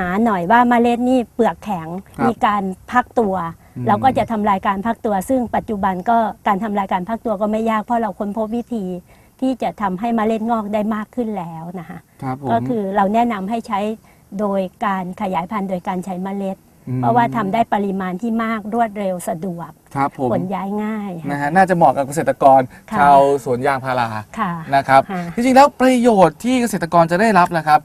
หาหน่อยว่าเมล็ดนี่เปลือกแข็งครับมีการพักตัว อืม เราก็จะทำลายการพักตัว ซึ่งปัจจุบันก็การทำลายการพักตัวก็ไม่ยากเพราะเราค้นพบวิธีที่จะทำให้เมล็ดงอกได้มากขึ้นแล้วนะคะครับผมก็คือเราแนะนำให้ใช้โดยการขยายพันธุ์โดยการใช้เมล็ด มเพราะว่าทำได้ปริมาณที่มากรวดเร็วสะดวกครับผมขนย้ายง่ายค่ะนะฮะน่าจะเหมาะกับเกษตรกรค่ะ ชาวสวนยางพาราค่ะ นะครับค่ะ จริงๆแล้วประโยชน์ที่เกษตรกรจะได้รับนะครับ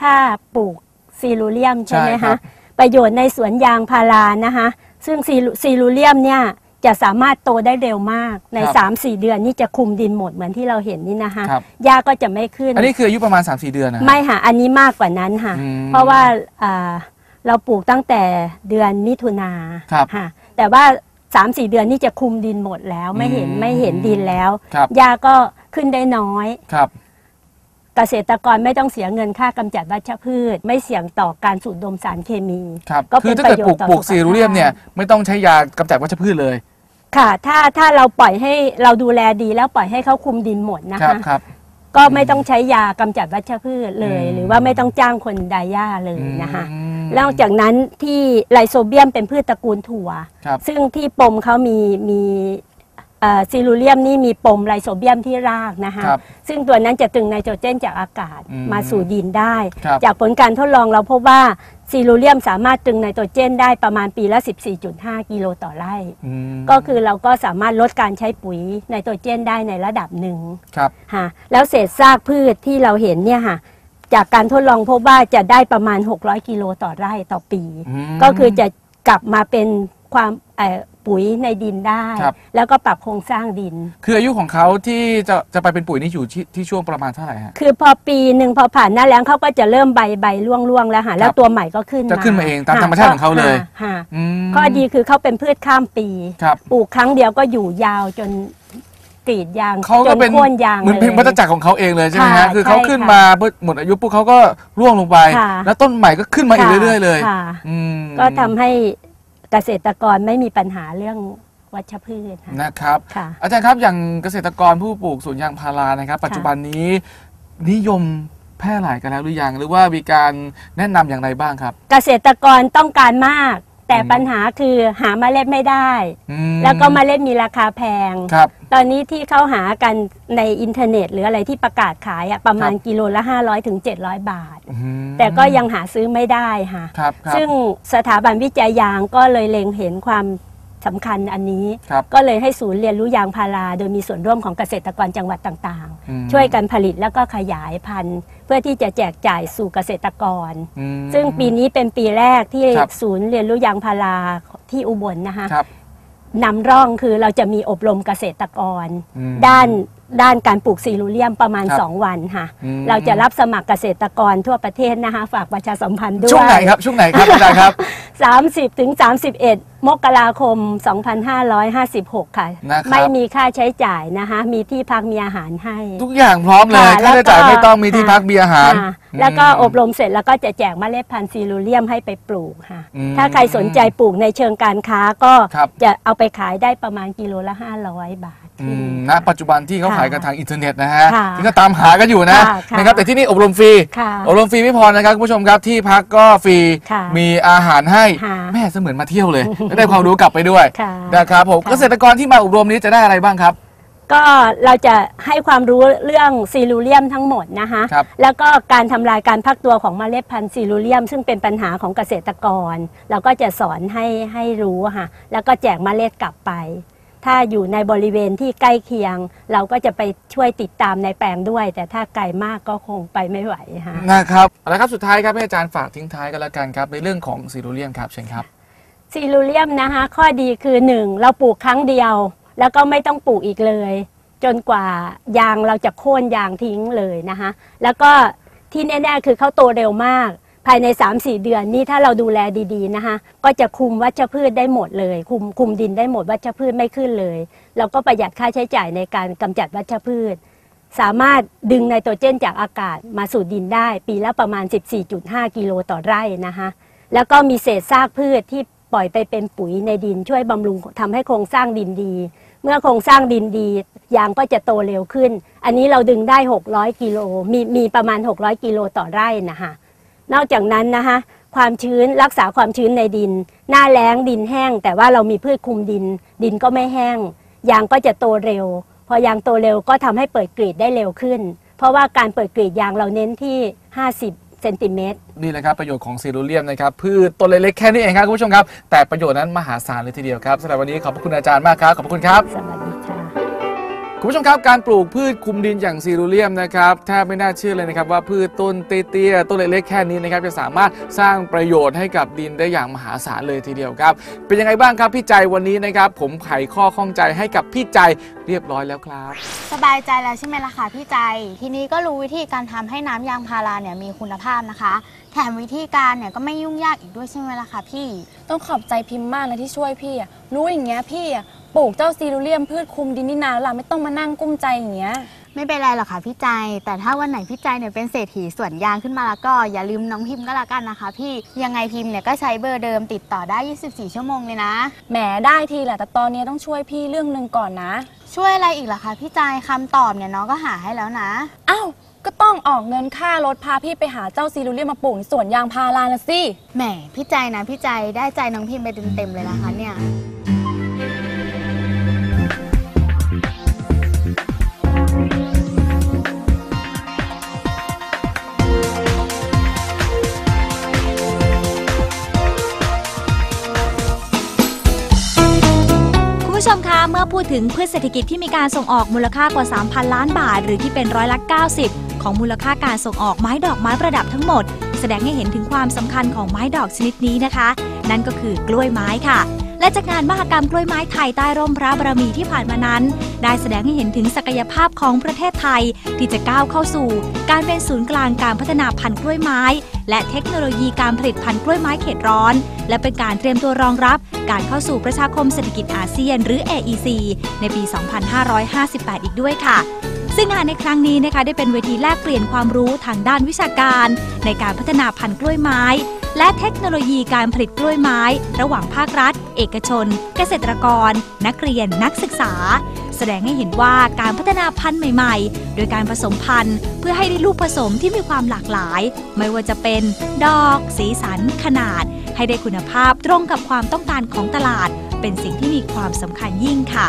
ถ้าปลูกซีรูเลียมใช่ไหมใช่ครัคะบ ประโยชน์ในสวนยางพารานะคะซึ่งซีรูซีรูเลียมเนี่ยจะสามารถโตได้เร็วมากใน3-4 เดือนนี่จะคุมดินหมดเหมือนที่เราเห็นนี่นะคะครับ หญ้าก็จะไม่ขึ้น อันนี้คืออายุประมาณ 3-4 เดือนนะไม่ค่ะ อันนี้มากกว่านั้นค่ะ อืมเพราะว่าอ่าเราปลูกตั้งแต่เดือนมิถุนาครับค่ะ แต่ว่า3-4เดือนนี่จะคุมดินหมดแล้ว ไม่เห็นอืมไม่เห็นดินแล้วครับ หญ้าก็ขึ้นได้น้อย ครับเกษตรกรไม่ต้องเสียเงินค่ากำจัดวัชพืช ไม่เสี่ยงต่อการสูดดมสารเคมี ครับก็คืเป็อนถ้าเกิดประโยปลูชกน์ต่อปลูกสุขซีรูเรียมภาพเนี่ยไม่ต้องใช้ยากำจัดวัชพืชเลยค่ะ ถ้าถ้าเราปล่อยให้เราดูแลดีแล้วปล่อยให้เขาคุมดินหมดนะครัคะครับ ก็ไม่ต้องใช้ยากำจัดวัชพืชเลย อืม หรือว่าไม่ต้องจ้างคนไดหญ้าเลยนะคะอืมนอกจากนั้นที่ไลโซเบียมเป็นพืชตระกูลถั่ว ครับ ซึ่งที่ปมเขามีมีเอ่อ ซิลูเลียมนี่มีปมไลโซเบียมที่รากนะคะครับซึ่งตัวนั้นจะตึงไนโตรเจนจากอากาศอืมมาสู่ดินได้ ครับ จากผลการทดลองเราพบว่าซิลูเลียมสามารถตึงไนโตรเจนได้ประมาณปีละ 14.5 กิโลต่อไร่ อืมก็คือเราก็สามารถลดการใช้ปุ๋ยไนโตรเจนได้ในระดับหนึ่ง ครับ ค่ะแล้วเศษซากพืชที่เราเห็นเนี่ยค่ะจากการทดลองพบว่าจะได้ประมาณ 600 กิโลต่อไร่ต่อปีมก็คือจะกลับมาเป็นความเอ่อ ปุ๋ยในดินได้ ครับ แล้วก็ปรับโครงสร้างดิน คืออายุของเขาที่จะจะไปเป็นปุ๋ยนี่อยู่ที่ที่ช่วงประมาณเท่าไหร่ฮะ คือพอปีหนึ่งพอผ่านหน้าแล้งเขาก็จะเริ่มใบใบร่วงร่วงๆแล้วค่ะแล้วตัวใหม่ก็ขึ้นจะขึ้นมาเองตามค่ะธรรมชาติของเขาเลยค่ะค่ะอืมข้อดีคือเขาเป็นพืชข้ามปี ครับปลูกครั้งเดียวก็อยู่ยาวจนกรีดยางเขาจก็นเป็นโค่นยางเหมือนเป็นลย วัฏจักรของเขาเองเลยใช่ไหมฮะค่ะคือเขาใช่ขึ้นค่ะมาหมดอายุปุ๊บเขาก็ร่วงลงไป ค่ะ แล้วต้นใหม่ก็ขึ้นมาอีกค่ะเรื่อยๆเลยค่ะอืม ก็ทำให้ เกษตรกรไม่มีปัญหาเรื่องวัชพืชค่ะนะครับ ค่ะ อาจารย์ครับอย่างเกษตรกรผู้ปลูกสวนยางพารานะครับ ปัจจุบันนี้นิยมแพร่หลายกันแล้วหรือยังหรือว่ามีการแนะนำอย่างไรบ้างครับ เกษตรกรต้องการมาก แต่อืมปัญหาคือหาเมล็ดไม่ได้ อืมแล้วก็เมล็ดมีราคาแพง ครับ ตอนนี้ที่เขาหากันในอินเทอร์เน็ต หรืออะไรที่ประกาศขายอะประมาณครับ กิโลละ 500ถึง700 บาท อืมแต่ก็ยังหาซื้อไม่ได้ค่ะ ครับครับซึ่งสถาบันวิจัยยางก็เลยเล็งเห็นความ สำคัญอันนี้ ครับก็เลยให้ศูนย์เรียนรู้ยางพารา โดยมีส่วนร่วมของเกษตรกรจังหวัดต่างอืม ๆ ช่วยกันผลิตแล้วก็ขยายพันธุ์ เพื่อที่จะแจกจ่ายสู่เกษตรกร อืม ซึ่งปีนี้เป็นปีแรกที่ครับ ศูนย์เรียนรู้ยางพาราที่อุบลนะคะ ครับ นำร่องคือเราจะมีอบรมเกษตรกร อืม ด้านด้านการปลูกซีรูเลียมประมาณ ครับ2 วันค่ะ อืม เราจะรับสมัครเกษตรกรทั่วประเทศนะคะ ฝากประชาสัมพันธ์ด้วยช่วงไหนครับ ช่วงไหนครับอาจารย์ครับ 30ถึง31 มกราคม 2556 ค่ะ นะครับ ไม่มีค่าใช้จ่ายนะคะ มีที่พักมีอาหารให้ ทุกอย่างพร้อมเลยค่ะค่าใช้จ่ายแล้วก็ไม่ต้องมีที่ค่ะพักมีอาหาร ค่ะ แล้วก็อบรมเสร็จแล้วก็จะแจกเมล็ดพันธุ์ซีรูเลียมให้ไปปลูกค่ะ อืมถ้าใครสนใจปลูกในเชิงการค้าก็ครับ จะเอาไปขายได้ประมาณกิโลละ 500 บาทอืขึ้นมณปัจจุบันที่เขาค่ะขายกันทางอินเทอร์เน็ตนะฮะค่ะที่ก็ตามหากันอยู่นะค่ะค่ะ นะครับแต่ที่นี่อบรมฟรี ค่ะ อบรมฟรีไม่พอนะครับคุณผู้ชมครับที่พักก็ฟรีค่ะมีอาหารให้ค่ะแม่เสมือนมาเที่ยวเลย และได้ความรู้กลับไปด้วยค่ะ นะครับผมค่ะเกษตรกรที่มาอบรมนี้จะได้อะไรบ้างครับ ก็เราจะให้ความรู้เรื่องซีรูเลียมทั้งหมดนะคะครับ แล้วก็การทำลายการพักตัวของเมล็ดพันธุ์ซีรูเลียม ซึ่งเป็นปัญหาของเกษตรกร เราก็จะสอนให้ให้รู้ค่ะแล้วก็แจกเมล็ดกลับไป ถ้าอยู่ในบริเวณที่ใกล้เคียง เราก็จะไปช่วยติดตามในแปลงด้วย แต่ถ้าไกลมากก็คงไปไม่ไหวค่ะ นะครับแล้วครับสุดท้ายครับให้อาจารย์ฝากทิ้งท้ายกันแล้วกันครับในเรื่องของซีโรเลียมครับเชิญครับ ซีรูเลียมนะคะข้อดีคือ 1 เราปลูกครั้งเดียว แล้วก็ไม่ต้องปลูกอีกเลย จนกว่ายางเราจะโค่นยางทิ้งเลยนะคะแล้วก็ที่แน่ๆคือเขาโตเร็วมาก ภายใน 3-4 เดือนนี่ถ้าเราดูแลดีๆนะคะก็จะคุมวัชพืชได้หมดเลย คุมคุมดินได้หมดวัชพืชไม่ขึ้นเลย เราก็ประหยัดค่าใช้จ่ายในการกำจัดวัชพืช สามารถดึงไนโตรเจนจากอากาศมาสู่ดินได้ ปีละประมาณ 14.5 กิโลต่อไร่นะคะแล้วก็มีเศษซากพืชที่ปล่อยไปเป็นปุ๋ยในดินช่วยบำรุงทำให้โครงสร้างดินดี เมื่อโครงสร้างดินดียางก็จะโตเร็วขึ้น อันนี้เราดึงได้ 600กิโลมีมีประมาณ 600กิโลต่อไร่นะคะนอกจากนั้นนะคะความชื้นรักษาความชื้นในดิน หน้าแล้งดินแห้ง แต่ว่าเรามีพืชคุมดิน ดินก็ไม่แห้ง ยางก็จะโตเร็ว พอยางโตเร็วก็ทำให้เปิดกรีดได้เร็วขึ้น เพราะว่าการเปิดกรีดยางเราเน้นที่ 50 เซนติเมตร นี่แหละครับประโยชน์ของซีรูเลียมนะครับพืชต้นเล็กๆแค่นี้เองครับคุณผู้ชมครับ แต่ประโยชน์นั้นมหาศาลเลยทีเดียวครับสำหรับวันนี้ขอบพระคุณอาจารย์มากครับขอบพระคุณครับ สวัสดีค่ะ คุณผู้ชมครับการปลูกพืชคลุมดินอย่างซีรูเลียมนะครับแทบไม่น่าเชื่อเลยนะครับว่าพืชต้นเตี้ยๆต้นเล็กๆแค่นี้นะครับจะสามารถสร้างประโยชน์ให้กับดินได้อย่างมหาศาลเลยทีเดียวครับ เป็นยังไงบ้างครับพี่ใจวันนี้นะครับผมไขข้อข้องใจให้กับพี่ใจเรียบร้อยแล้วครับ สบายใจแล้วใช่ไหมล่ะคะพี่ใจ ทีนี้ก็รู้วิธีการทำให้น้ำยางพาราเนี่ยมีคุณภาพนะคะ แถมวิธีการเนี่ยก็ไม่ยุ่งยากอีกด้วยใช่ไหมล่ะคะพี่ ต้องขอบใจพิมพ์มากนะที่ช่วยพี่อะรู้อย่างเงี้ยพี่อะ ปลูกเจ้าซีรูเลียมพืชคุมดินนี่นานแล้วล่ะไม่ต้องมานั่งกุ้มใจอย่างเงี้ย ไม่เป็นไรหรอกค่ะพี่ใจ แต่ถ้าวันไหนพี่ใจเนี่ยเป็นเศรษฐีสวนยางขึ้นมาแล้วก็อย่าลืมน้องพิมพ์ก็แล้วกันนะคะ พี่ยังไงพิมพ์เนี่ยก็ใช้เบอร์เดิมติดต่อได้ 24 ชั่วโมงเลยนะ แหมได้ทีแหละแต่ตอนนี้ต้องช่วยพี่เรื่องหนึ่งก่อนนะ ช่วยอะไรอีกล่ะคะพี่ใจคำตอบเนี่ยน้องก็หาให้แล้วนะ อ้าว ก็ต้องออกเงินค่ารถพาพี่ไปหาเจ้าซีรูเลียมมาปลูกในสวนยางพารานะสิ แหมพี่ใจนะพี่ใจได้ใจน้องพิมพ์ไปเต็มๆเลยนะคะเนี่ย พูดถึงพืชเศรษฐกิจที่มีการส่งออกมูลค่ากว่า 3,000 ล้านบาท หรือที่เป็นร้อยละ 90 ของมูลค่าการส่งออกไม้ดอกไม้ประดับทั้งหมด แสดงให้เห็นถึงความสำคัญของไม้ดอกชนิดนี้นะคะ นั่นก็คือกล้วยไม้ค่ะ และจากงานมหกรรมกล้วยไม้ไทยใต้ร่มพระบารมีที่ผ่านมานั้น ได้แสดงให้เห็นถึงศักยภาพของประเทศไทย ที่จะก้าวเข้าสู่ การเป็นศูนย์กลางการพัฒนาพันธุ์กล้วยไม้ และเทคโนโลยีการผลิตพันธุ์กล้วยไม้เขตร้อน และเป็นการเตรียมตัวรองรับ การเข้าสู่ประชาคมเศรษฐกิจอาเซียน หรือ AEC ในปี 2558 อีกด้วยค่ะ ซึ่งงานในครั้งนี้นะคะได้เป็นเวทีแลกเปลี่ยนความรู้ทางด้านวิชาการ ในการพัฒนาพันธุ์กล้วยไม้ และเทคโนโลยีการผลิตกล้วยไม้ ระหว่างภาครัฐ เอกชน เกษตรกร นักเรียนนักศึกษา แสดงให้เห็นว่าการพัฒนาพันธุ์ใหม่ ๆ โดยการผสมพันธุ์ เพื่อให้ได้ลูกผสมที่มีความหลากหลาย ไม่ว่าจะเป็น ดอก สีสัน ขนาด ให้ได้คุณภาพตรงกับความต้องการของตลาด เป็นสิ่งที่มีความสำคัญยิ่งค่ะ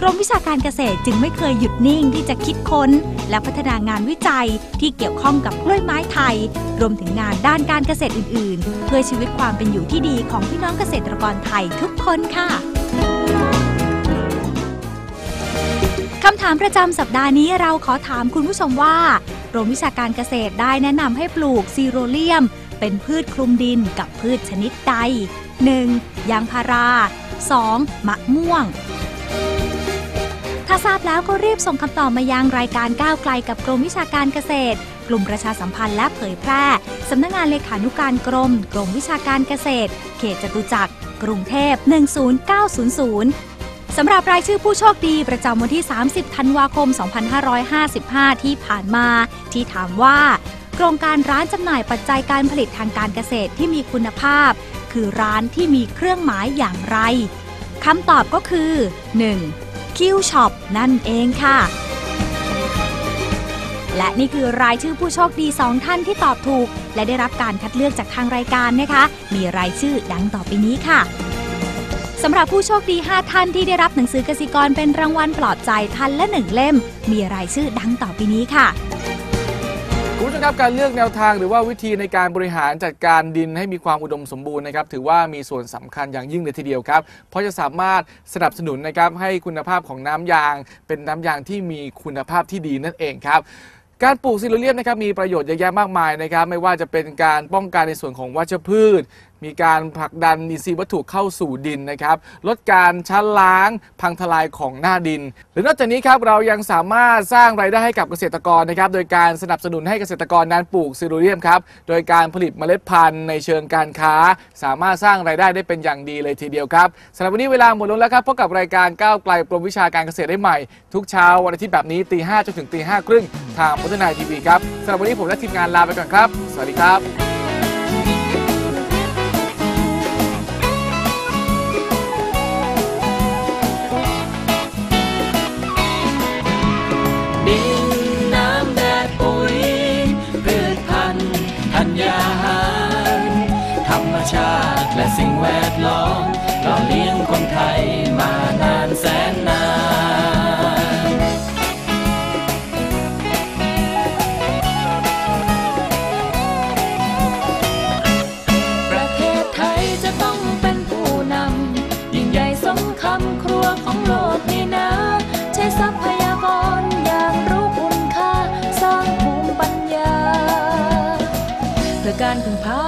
กรมวิชาการเกษตรจึงไม่เคยหยุดนิ่งที่จะคิดค้น และพัฒนางานวิจัยที่เกี่ยวข้องกับกล้วยไม้ไทย รวมถึงงานด้านการเกษตรอื่น ๆ เพื่อชีวิตความเป็นอยู่ที่ดีของพี่น้องเกษตรกรไทยทุกคนค่ะคำถามประจำสัปดาห์นี้เราขอถามคุณผู้ชมว่ากรมวิชาการเกษตรได้แนะนำให้ปลูกซีโรเลียม เป็นพืชคลุมดินกับพืชชนิดใด 1. ยางพารา 2. มะม่วง ทราบแล้วก็รีบส่งคำตอบมายังรายการก้าวไกลกับกรมวิชาการเกษตร กลุ่มประชาสัมพันธ์และเผยแพร่สำนักงงานเลขานุการกรม กรมวิชาการเกษตร เขตจตุจักร กรุงเทพ 10900 สำหรับรายชื่อผู้โชคดีประจำวันที่ 30 ธันวาคม 2555 ที่ผ่านมา ที่ถามว่า โครงการร้านจำหน่ายปัจจัยการผลิตทางการเกษตรที่มีคุณภาพ คือร้านที่มีเครื่องหมายอย่างไรคำตอบก็คือ 1. คิวช็อปนั่นเองค่ะ และนี่คือรายชื่อผู้โชคดี 2 ท่านที่ตอบถูก และได้รับการคัดเลือกจากทางรายการนะคะ มีรายชื่อดังต่อไปนี้ค่ะสำหรับผู้โชคดี 5 ท่านที่ได้รับหนังสือกสิกรเป็นรางวัลปลอบใจท่านละหนึ่งเล่ม มีรายชื่อดังต่อไปนี้ค่ะ คุณผู้ชมครับการเลือกแนวทางหรือว่าวิธีในการบริหารจัดการดินให้มีความอุดมสมบูรณ์นะครับถือว่ามีส่วนสำคัญอย่างยิ่งเลยทีเดียวครับ เพราะจะสามารถสนับสนุนนะครับให้คุณภาพของน้ำยาง เป็นน้ำยางที่มีคุณภาพที่ดีนั่นเองครับการปลูกซิลูเลียมนะครับมีประโยชน์เยอะแยะมากมายนะครับ ไม่ว่าจะเป็นการป้องกันในส่วนของวัชพืช มีการผลักดันอินทรีย์วัตถุเข้าสู่ดินนะครับ ลดการชั้นล้างพังทลายของหน้าดิน หรือนอกจากนี้ครับเรายังสามารถสร้างรายได้ให้กับเกษตรกรนะครับ โดยการสนับสนุนให้เกษตรกรนั้นปลูกซิลูเลียมครับโดยการผลิตเมล็ดพันธุ์ในเชิงการค้า สามารถสร้างรายได้ได้เป็นอย่างดีเลยทีเดียวครับสำหรับวันนี้เวลาหมดลงแล้วครับพบกับรายการก้าวไกลกรมวิชาการเกษตรได้ใหม่ ทุกเช้าวันอาทิตย์แบบนี้ตีห้จนถึงตีห้าครึ่งทางพัฒนาทีวีครับสำหรับวันนี้ผมและทีมงานลาไปก่อนครับ สวัสดีครับ แวดล้อมหล่อเลี้ยงคนไทยมานานแสนนานประเทศไทยจะต้องเป็นผู้นำ ยิ่งใหญ่สมคำครัวของโลกนี่นะใช้ทรัพยากรอย่างรู้คุณค่า สร้างภูมิปัญญา เพื่อการพึ่งพา